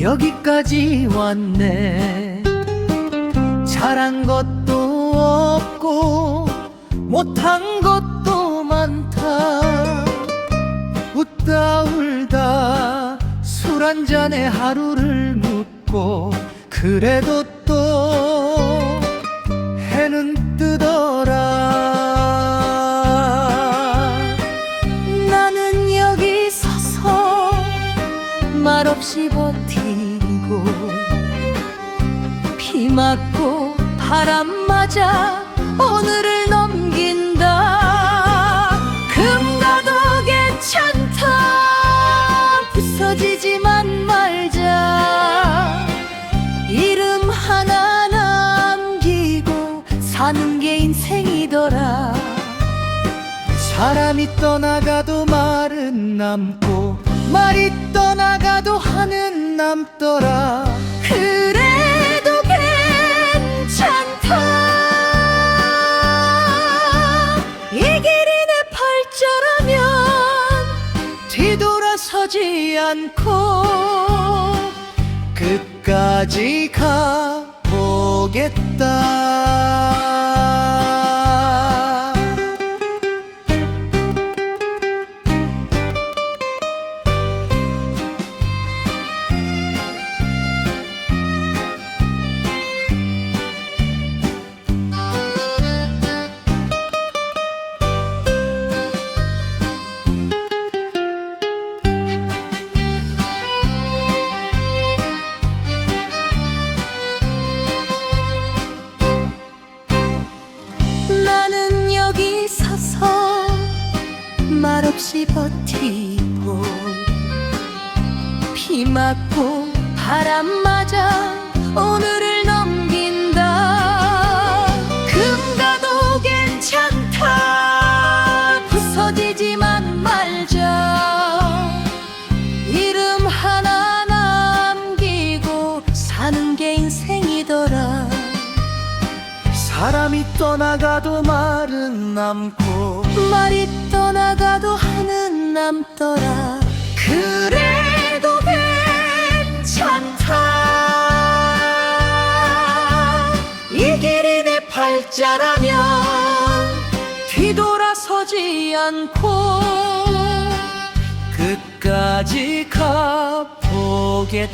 여기까지 왔네. 잘한 것도 없고 못한 것도 많다. 웃다 울다 술 한 잔에 하루를 묻고 그래도 또 해는 뜨더라. 나는 여기 서서 말없이 버 맞고 바람 맞아 오늘을 넘긴다. 금가도 괜찮다 부서지지만 말자. 이름 하나 남기고 사는 게 인생이더라. 사람이 떠나가도 말은 남고 말이 떠나가도 하는 남더라 뒤돌아서지 않고 끝까지 가보겠다 말 없이 버티고 비 맞고 바람 맞아 오늘을 사람이 떠나가도 말은 남고 말이 떠나가도 하는 남더라. 그래도 괜찮다. 이 길이 내 팔자라면 뒤돌아서지 않고 끝까지 가보겠다